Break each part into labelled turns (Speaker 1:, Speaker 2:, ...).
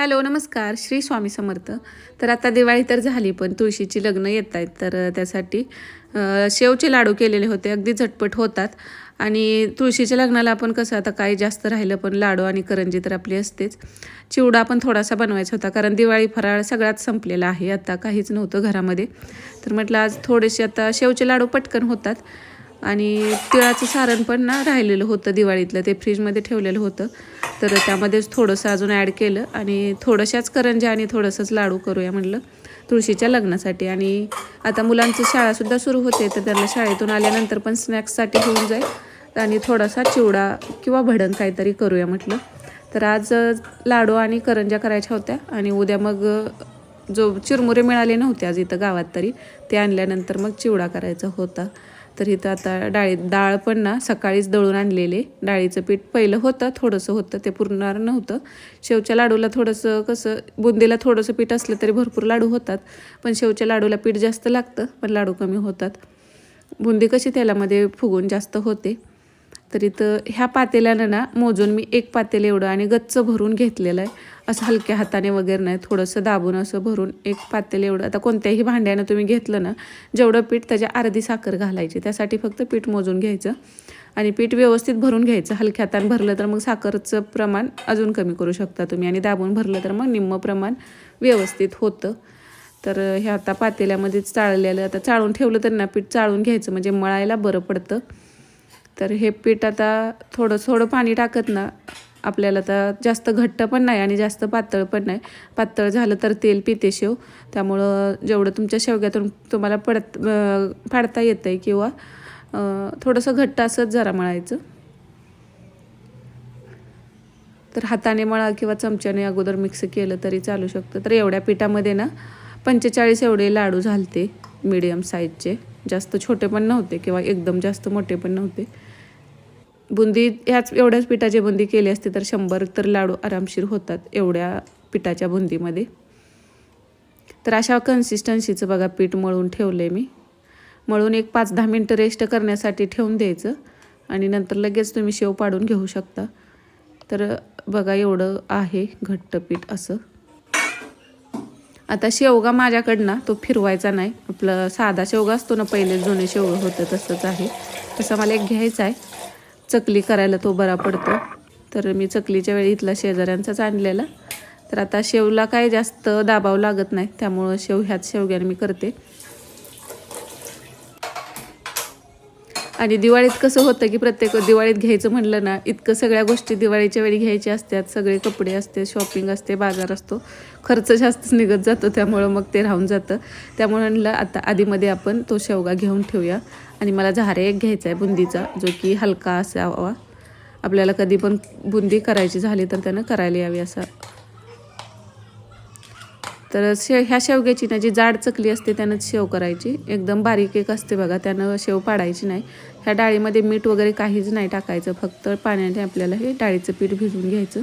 Speaker 1: Hello नमस्कार. श्री स्वामी समर्थ. तर आता दिवाळी तर झाली पण तुळशीची लग्न येत आहेत तर त्यासाठी शेवचे लाडू केलेले होते. अगदी झटपट होतात. आणि तुळशीच्या लग्नाला आपण कसं आता काही जास्त राहिलं पण लाडू आणि करंजी तर आपली असतेच. चिवडा पण थोडासा बनवायचा होता कारण दिवाळी फराळ सगळ्यात संपलेला आहे. आता काहीच नव्हतं घरामध्ये. तर म्हटलं आज थोडेसे आता शेवचे लाडू पटकन होतात. आणि तिळाचं सारण पण ना राहिलेलं होतं दिवाळीतलं ते फ्रीजमध्ये ठेवलेलं होतं. तर त्यामध्येच थोडंसं अजून ॲड केलं आणि थोडंशाच करंज्या आणि थोडंसंच लाडू करूया म्हटलं तुळशीच्या लग्नासाठी. आणि आता मुलांची शाळासुद्धा सुरू होते तर त्यांना शाळेतून आल्यानंतर पण स्नॅक्ससाठी होऊन जाईल. आणि थोडासा चिवडा किंवा भडंग काहीतरी करूया म्हटलं. तर आज लाडू आणि करंज्या करायच्या होत्या आणि उद्या मग जो चिरमुरे मिळाले नव्हते आज इथं गावात तरी ते आणल्यानंतर मग चिवडा करायचा होता. तर इथं आता डाळी डाळ पण ना सकाळीच दळून आणलेले. डाळीचं पीठ पहिलं होतं थोडंसं होतं ते पुरणार नव्हतं. शेवच्या लाडूला थोडंसं कसं बुंदीला थोडंसं पीठ असलं तरी भरपूर लाडू होतात पण शेवच्या लाडूला पीठ जास्त लागतं पण लाडू कमी होतात. बुंदी कशी तेलामध्ये फुगून जास्त होते. तर इथं ह्या पातेल्यानं ना मोजून मी एक पातेल एवढं आणि गच्च भरून घेतलेलं आहे. असं हलक्या हाताने वगैरे नाही थोडंसं दाबून असं भरून एक पातेल एवढं. आता कोणत्याही भांड्यानं तुम्ही घेतलं ना जेवढं पीठ त्याच्या अर्धी साखर घालायची त्यासाठी फक्त पीठ मोजून घ्यायचं आणि पीठ व्यवस्थित भरून घ्यायचं. हलक्या हाताने भरलं तर मग साखरचं प्रमाण अजून कमी करू शकता तुम्ही आणि दाबून भरलं तर मग निम्म प्रमाण व्यवस्थित होतं. तर हे आता पातेल्यामध्येच चाळलेलं आता चाळून ठेवलं तर ना पीठ चाळून घ्यायचं म्हणजे मळायला बरं पडतं. तर हे पीठ आता थोडं थोडं पाणी टाकत ना आपल्याला तर जास्त घट्ट पण नाही आणि जास्त पातळ पण नाही. पातळ झालं तर तेल पिते शेव. त्यामुळं जेवढं तुमच्या शेवग्यातून तुम्हाला पडत फाडता येतं आहे किंवा थोडंसं घट्ट असंच जरा मळायचं. तर हाताने मळा किंवा चमच्याने अगोदर मिक्स केलं तरी चालू शकतं. तर एवढ्या पिठामध्ये ना पंचेचाळीस एवढे लाडू झालते मीडियम साईजचे जास्त छोटे पण नव्हते किंवा एकदम जास्त मोठे पण नव्हते. बुंदी ह्याच एवढ्याच पिठाची बुंदी केली असती तर शंभर तर लाडू आरामशीर होतात एवढ्या पिठाच्या बुंदीमध्ये. तर अशा कन्सिस्टन्सीचं बघा पीठ मळून ठेवलं आहे मी. मळून एक पाच दहा मिनटं रेस्ट करण्यासाठी ठेवून द्यायचं आणि नंतर लगेच तुम्ही शेव पाडून घेऊ शकता. तर बघा एवढं आहे घट्ट पीठ असं. आता शेवगा माझ्याकडनं तो फिरवायचा नाही. आपलं साधा शेवगा असतो ना पहिले जुने शेवगं होतं तसंच आहे. तसं मला एक घ्यायचा आहे. चकली करायला तो बरा पडतो. तर मी चकलीच्या वेळी इथला शेजाऱ्यांचाच आणलेला. तर आता शेवला काय जास्त दाबाव लागत नाही त्यामुळं शेव ह्याच शेवग्याने मी करते. आणि दिवाळीत कसं होतं की प्रत्येक दिवाळीत घ्यायचं म्हणलं ना इतकं सगळ्या गोष्टी दिवाळीच्या वेळी घ्यायच्या असतात. सगळे कपडे असते शॉपिंग असते बाजार असतो. खर्च जास्तच निघत जातो त्यामुळं मग ते राहून जातं. त्यामुळे म्हणलं आता आधीमध्ये आपण तो शेवगा घेऊन ठेवूया. आणि मला झारे एक घ्यायचा आहे बुंदीचा जो की हलका असावा. आपल्याला कधी पण बुंदी करायची झाली तर त्यानं करायला यावी असा. तर शे ह्या शेवग्याची ना जी जाड चकली असते त्यानंच शेव करायची. एकदम बारीक एक असते बघा त्यानं शेव पाडायची नाही. ह्या डाळीमध्ये मीठ वगैरे काहीच नाही टाकायचं. फक्त पाण्याने आपल्याला हे डाळीचं पीठ भिजवून घ्यायचं.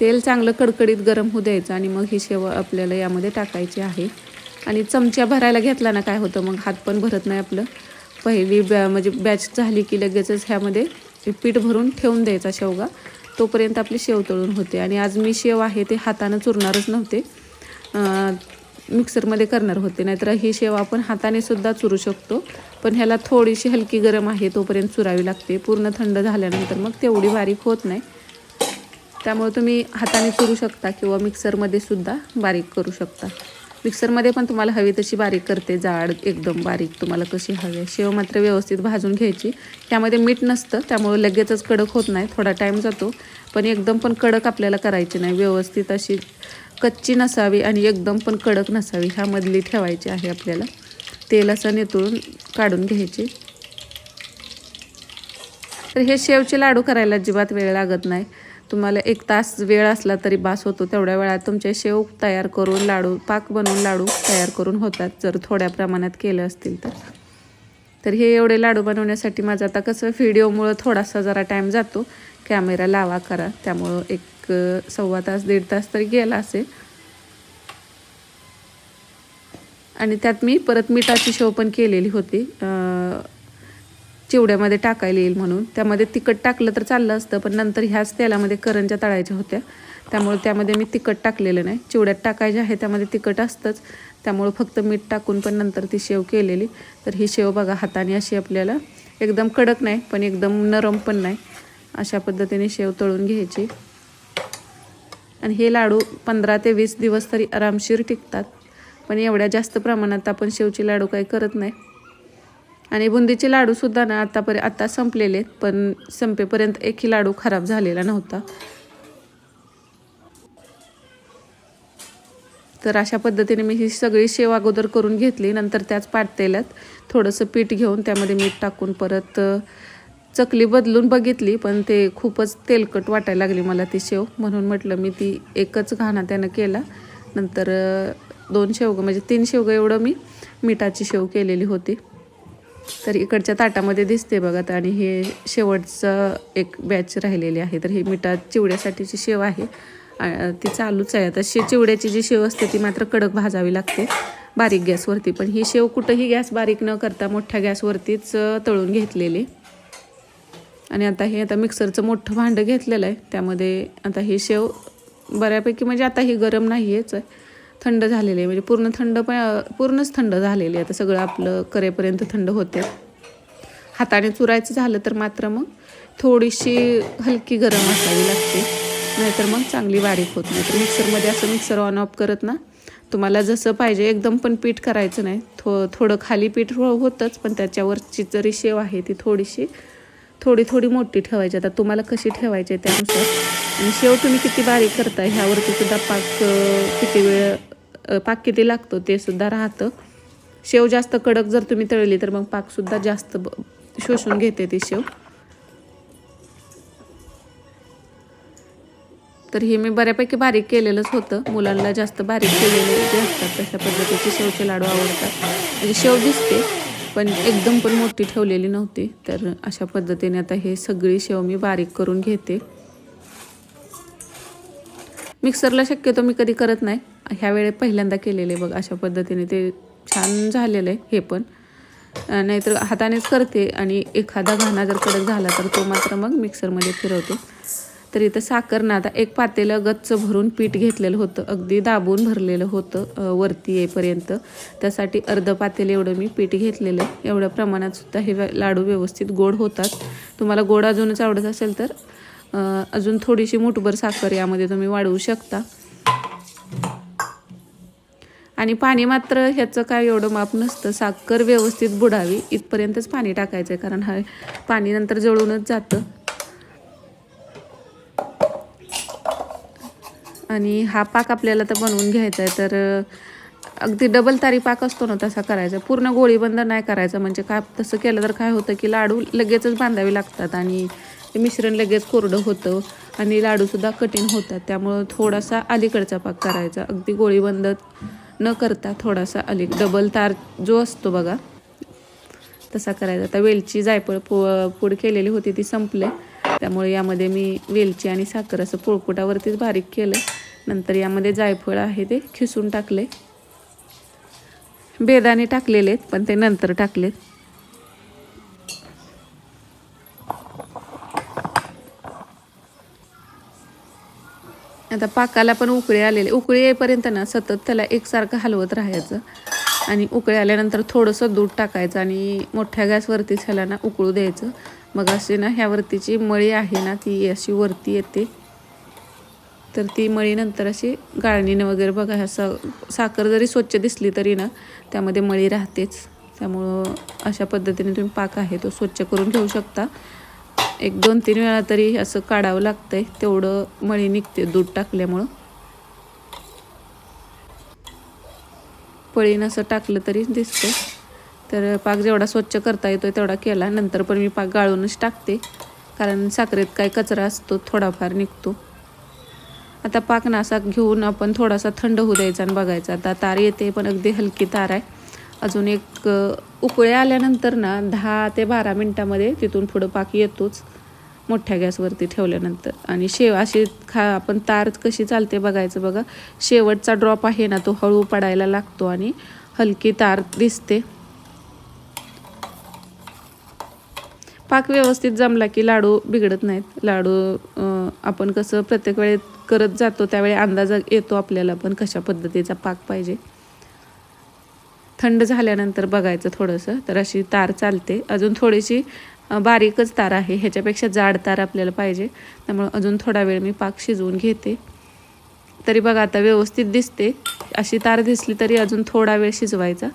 Speaker 1: तेल चांगलं कडकडीत गरम होऊ द्यायचं आणि मग ही शेव आपल्याला यामध्ये टाकायची आहे. आणि चमच्या भरायला घेतला ना काय होतं मग हात पण भरत नाही आपलं. पहिली बॅ म्हणजे बॅच झाली की लगेचच ह्यामध्ये पीठ भरून ठेवून द्यायचा शेवगा. तोपर्यंत आपली शेव तळून होते. आणि आज मी शेव आहे ते हातानं चुरणारच नव्हते. मिक्सरमध्ये करणार होते नाहीतर ही शेव आपण हाताने सुद्धा चुरू शकतो. पण ह्याला थोडीशी हलकी गरम आहे तोपर्यंत चुरावी लागते. पूर्ण थंड झाल्यानंतर मग तेवढी बारीक होत नाही. त्यामुळे तुम्ही हाताने चुरू शकता किंवा मिक्सरमध्ये सुद्धा बारीक करू शकता. मिक्सरमध्ये पण तुम्हाला हवी तशी बारीक करते जाड एकदम बारीक तुम्हाला कशी हवी. आहे शेव मात्र व्यवस्थित भाजून घ्यायची. त्यामध्ये मीठ नसतं त्यामुळे लगेचच कडक होत नाही थोडा टाईम जातो. पण एकदम पण कडक आपल्याला करायची नाही. व्यवस्थित अशी कच्ची नसावी आणि एकदम पण कडक नसावी ह्यामधली ठेवायची आहे आपल्याला. तेल असं नेतळून काढून घ्यायचे. तर हे शेवचे लाडू करायला अजिबात वेळ लागत नाही. तुम्हाला एक तास वेळ असला तरी बास होतो. तेवढ्या वेळात तुमचे शेव तयार करून लाडू पाक बनवून लाडू तयार करून होतात जर थोड्या प्रमाणात केलं असतील तर. तर हे एवढे लाडू बनवण्यासाठी माझं आता कसं व्हिडिओमुळं थोडासा जरा टाईम जातो. कॅमेरा लावा करा. त्यामुळं एक सव्वा तास दीड तास तरी गेला असेल. आणि त्यात मी परत मिठाची शेव पण केलेली होती. चिवड्यामध्ये टाकायला येईल म्हणून. त्यामध्ये तिखट टाकलं तर चाललं असतं पण नंतर ह्याच तेलामध्ये करंज्या तळायच्या होत्या. त्यामुळे त्यामध्ये मी तिखट टाकलेलं नाही. चिवड्यात टाकायचे आहे त्यामध्ये तिखट असतंच. त्यामुळं फक्त मीठ टाकून पण नंतर ती शेव केलेली. तर ही शेव बघा हाताने अशी आपल्याला एकदम कडक नाही पण एकदम नरम पण नाही. अशा पद्धतीने शेव तळून घ्यायची. आणि हे लाडू पंधरा ते वीस दिवस तरी आरामशीर टिकतात. पण एवढ्या जास्त प्रमाणात आपण शेवची लाडू काही करत नाही. आणि बुंदीचे लाडूसुद्धा ना आतापर्यंत आत्ता संपलेले आहेत, पण संपेपर्यंत एकही लाडू खराब झालेला नव्हता. तर अशा पद्धतीने मी ही सगळी शेव अगोदर करून घेतली नंतर त्याच पाटतेल्यात थोडंसं पीठ घेऊन त्यामध्ये मीठ टाकून परत चकली बदलून बघितली पण ते खूपच तेलकट वाटायला लागली मला ती शेव. म्हणून म्हटलं मी ती एकच घाणा त्यानं केला. नंतर दोन शेवगं म्हणजे तीन शेवगं एवढं मी मिठाची शेव केलेली होती. तर इकडच्या ताटामध्ये दिसते बघा तर आणि हे शेवटचं एक बॅच राहिलेली आहे. तर ही मिठा चिवड्यासाठीची शेव आहे. ती चालूच आहे. आता शे चिवड्याची जी शेव असते ती मात्र कडक भाजावी लागते. बारीक गॅसवरती. पण ही शेव कुठंही गॅस बारीक न करता मोठ्या गॅसवरतीच तळून घेतलेली. आणि आता हे आता मिक्सरचं मोठं भांडं घेतलेलं आहे. त्यामध्ये आता हे शेव बऱ्यापैकी म्हणजे आता ही गरम नाही आहेच थंड झालेली आहे. म्हणजे पूर्ण थंड पण पूर्णच थंड झालेली आहे. आता सगळं आपलं करेपर्यंत थंड होते हाताने चुरायचं झालं तर मात्र मग थोडीशी हलकी गरम असावी लागते. नाहीतर मग चांगली बारीक होत नाही. तर मिक्सरमध्ये असं मिक्सर ऑन ऑफ करत ना तुम्हाला जसं पाहिजे एकदम पण पीठ करायचं नाही. थो थोडं खाली पीठ हो होतंच पण त्याच्यावरची जरी शेव आहे ती थोडीशी थोडी थोडी मोठी ठेवायची. आता तुम्हाला कशी ठेवायची आहे त्यानुसार. आणि शेव तुम्ही किती बारीक करताय ह्यावरती सुद्धा पाक किती वेळ पाक किती लागतो ते सुद्धा राहतं. शेव जास्त कडक जर तुम्ही तळली तर मग पाकसुद्धा जास्त ब- शोषून घेते ती शेव. तर हे मी बऱ्यापैकी बारीक केलेलंच होतं. मुलांना जास्त बारीक केलेले जे असतात तशा पद्धतीचे शेवचे लाडू आवडतात. म्हणजे शेव दिसते पण एकदम पण मोठी ठेवलेली नव्हती. तर अशा पद्धतीने आता हे सगळी शेव मी बारीक करून घेते. मिक्सरला शक्यतो मी कधी करत नाही. ह्या वेळे पहिल्यांदा केलेले बघ अशा पद्धतीने ते छान झालेलं आहे हे पण. नाहीतर हातानेच करते आणि एखादा घाणा जर कडक झाला तर तो मात्र मग मिक्सरमध्ये फिरवते. तर इथं साखर ना आता एक पातेलं गच्च भरून पीठ घेतलेलं होतं. अगदी दाबून भरलेलं होतं वरती येईपर्यंत. त्यासाठी अर्ध पातेलं एवढं मी पीठ घेतलेलं. आहे एवढ्या प्रमाणात सुद्धा हे लाडू व्यवस्थित गोड होतात. तुम्हाला गोड अजूनच आवडत असेल तर अजून थोडीशी मुठभर साखर यामध्ये तुम्ही वाढवू शकता. आणि पाणी मात्र ह्याचं काय एवढं माप नसतं. साखर व्यवस्थित बुडावी इथपर्यंतच पाणी टाकायचं आहे कारण हा पाणी नंतर जळूनच जातं. आणि हा पाक आपल्याला तर बनवून घ्यायचा आहे तर अगदी डबल तारी पाक असतो ना तसा करायचा. पूर्ण गोळीबंद नाही करायचा म्हणजे काय तसं केलं तर काय होतं की लाडू लगेचच बांधावे लागतात आणि ते मिश्रण लगेच कोरडं होतं आणि लाडूसुद्धा कठीण होतात. त्यामुळं थोडासा अलीकडचा पाक करायचा. अगदी गोळीबंद न करता थोडासा अली डबल तार जो असतो बघा तसा करायचा. आता वेलची जायफळ पु पूड केलेली होती ती संपले. त्यामुळे यामध्ये मी वेलची आणि साखर असं पोळकुटावरतीच बारीक केलं. नंतर यामध्ये जायफळ आहे ते खिसून टाकले. बेदाणे टाकलेले आहेत पण ते नंतर टाकलेत. आता पाकाला पण उकळी आलेले उकळी येईपर्यंत ना सतत त्याला एकसारखं हलवत राहायचं. आणि उकळी आल्यानंतर थोडंसं दूध टाकायचं आणि मोठ्या गॅसवरतीच ह्याला ना उकळू द्यायचं. मग अशी ना ह्यावरतीची मळी आहे ना ती अशी वरती येते. तर ती मळी नंतर अशी गाळणीनं वगैरे बघा असं साखर जरी स्वच्छ दिसली तरी ना त्यामध्ये मळी राहतेच. त्यामुळं अशा पद्धतीने तुम्ही पाक आहे तो स्वच्छ करून घेऊ शकता. एक दोन तीन वेळा तरी असं काढावं लागतं आहे तेवढं मळी निघते दूध टाकल्यामुळं. पळीनं असं टाकलं तरी दिसतं तर पाक जेवढा स्वच्छ करता येतो तेवढा केला. नंतर पण मी पाक गाळूनच टाकते. कारण साखरेत काय कचरा असतो थोडाफार निघतो. आता पाक ना असा घेऊन आपण थोडासा थंड होऊ द्यायचा आणि बघायचा. आता तार येते पण अगदी हलकी तार आहे. अजून एक उकळे आल्यानंतर ना दहा ते बारा मिनटामध्ये तिथून पुढं पाक येतोच. मोठ्या गॅसवरती ठेवल्यानंतर. आणि शेव अशी खा आपण तार कशी चालते बघायचं बघा. शेवटचा ड्रॉप आहे ना तो हळू पडायला लागतो आणि हलकी तार दिसते. पाक व्यवस्थित जमला की लाडू बिघडत नाहीत. लाडू आपण कसं प्रत्येक वेळेत करत जातो त्यावेळी अंदाज येतो आपल्याला पण कशा पद्धतीचा पाक पाहिजे. थंड झाल्यानंतर बघायचं थोडंसं तर अशी तार चालते. अजून थोडीशी बारीकच तार आहे ह्याच्यापेक्षा जाड तार आपल्याला पाहिजे. त्यामुळे अजून थोडा वेळ मी पाक शिजवून घेते. तरी बघा आता व्यवस्थित दिसते. अशी तार दिसली तरी अजून थोडा वेळ शिजवायचा.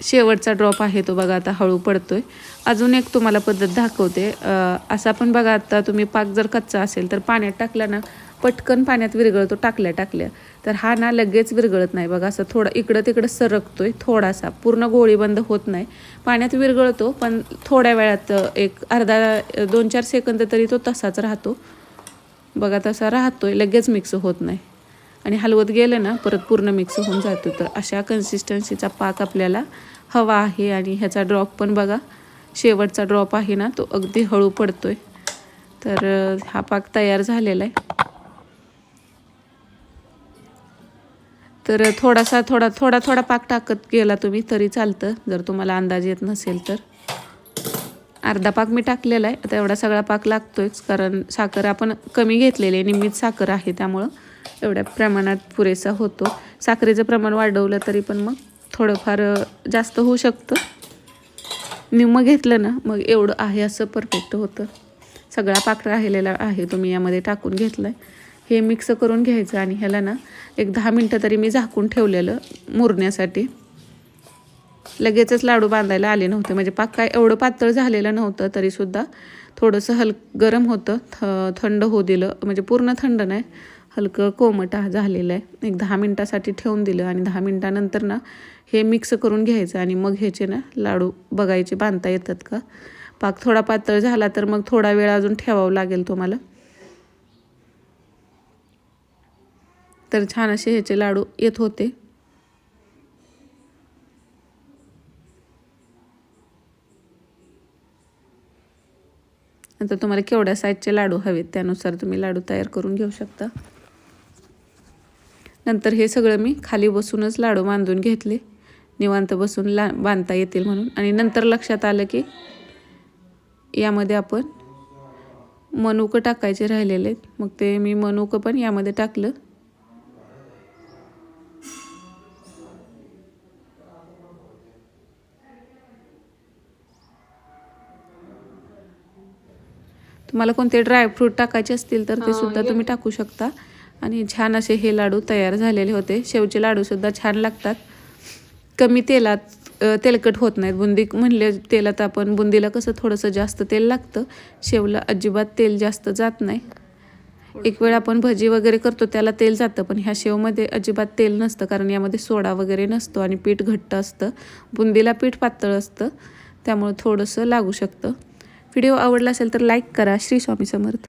Speaker 1: शेवटचा ड्रॉप आहे तो बघा आता हळू पडतोय. अजून एक तुम्हाला पद्धत दाखवते. असा पण बघा आता तुम्ही पाक जर कच्चा असेल तर पाण्यात टाकला ना पटकन पाण्यात विरघळतो टाकल्या टाकल्या. तर हा ना लगेच विरघळत नाही बघा असं थोडा इकडं तिकडं सरकतोय थोडासा. पूर्ण गोळीबंद होत नाही. पाण्यात विरघळतो पण थोड्या वेळात एक अर्धा दोन चार सेकंद तरी तो तसाच राहतो. बघा तसा राहतोय लगेच मिक्स होत नाही. आणि हलवत गेलं ना परत पूर्ण मिक्स होऊन जातो. तर अशा कन्सिस्टन्सीचा पाक आपल्याला हवा आहे आणि ह्याचा ड्रॉप पण बघा शेवटचा ड्रॉप आहे ना तो अगदी हळू पडतो आहे तर हा पाक तयार झालेला आहे. तर थोडासा थोडा थोडा थोडा पाक टाकत गेला तुम्ही तरी चालतं जर तुम्हाला अंदाज येत नसेल तर. अर्धा पाक मी टाकलेला आहे आता एवढा सगळा पाक लागतोयच कारण साखर आपण कमी घेतलेली आहे निम्मीत साखर आहे त्यामुळं. एवढ्या प्रमाणात पुरेसा होतो. साखरेचं प्रमाण वाढवलं तरी पण मग थोडंफार जास्त होऊ शकतं. निम्मं घेतलं ना मग एवढं आहे असं परफेक्ट होतं. सगळा पाक राहिलेला आहे तुम्ही यामध्ये टाकून घेतलं आहे हे मिक्स करून घ्यायचं आणि ह्याला ना एक दहा मिनटं तरी मी झाकून ठेवलेलं मुरण्यासाठी. लगेचच लाडू बांधायला आले नव्हते. म्हणजे पाक काय एवढं पातळ झालेलं नव्हतं तरीसुद्धा थोडंसं हल गरम होतं. थ थंड होऊ दिलं. म्हणजे पूर्ण थंड नाही. हलकं कोमट झालेलं आहे. एक दहा मिनटासाठी ठेवून दिलं आणि दहा मिनटानंतर ना हे मिक्स करून घ्यायचं आणि मग ह्याचे ना लाडू बघायचे बांधता येतात का? पाक थोडा पातळ झाला तर मग थोडा वेळ अजून ठेवावं लागेल तुम्हाला. तर छान असे ह्याचे लाडू येत होते. नंतर तुम्हाला केवढ्या साईजचे लाडू हवेत त्यानुसार तुम्ही लाडू तयार करून घेऊ शकता. नंतर हे सगळं मी खाली बसूनच लाडू बांधून घेतले. निवांत बसून ला बांधता येतील म्हणून. आणि नंतर लक्षात आलं की यामध्ये आपण मनुकं टाकायचे राहिलेले आहेत. मग ते मी मनुकं पण यामध्ये टाकलं. तुम्हाला कोणते ड्रायफ्रूट टाकायचे असतील तर ते सुद्धा तुम्ही टाकू शकता. आणि छान असे हे लाडू तयार झालेले होते. शेवचे लाडूसुद्धा छान लागतात. कमी तेलात तेलकट होत नाहीत. बुंदी म्हणले तेलात आपण बुंदीला कसं थोडंसं जास्त तेल लागतं. शेवला अजिबात तेल जास्त जात नाही. एक वेळ आपण भजी वगैरे करतो त्याला तेल जातं. पण ह्या शेवमध्ये अजिबात तेल नसतं. कारण यामध्ये सोडा वगैरे नसतो आणि पीठ घट्ट असतं. बुंदीला पीठ पातळ असतं. त्यामुळे थोडंसं लागू शकतं. व्हिडिओ आवडला असेल तर लाईक करा. श्री स्वामी समर्थ.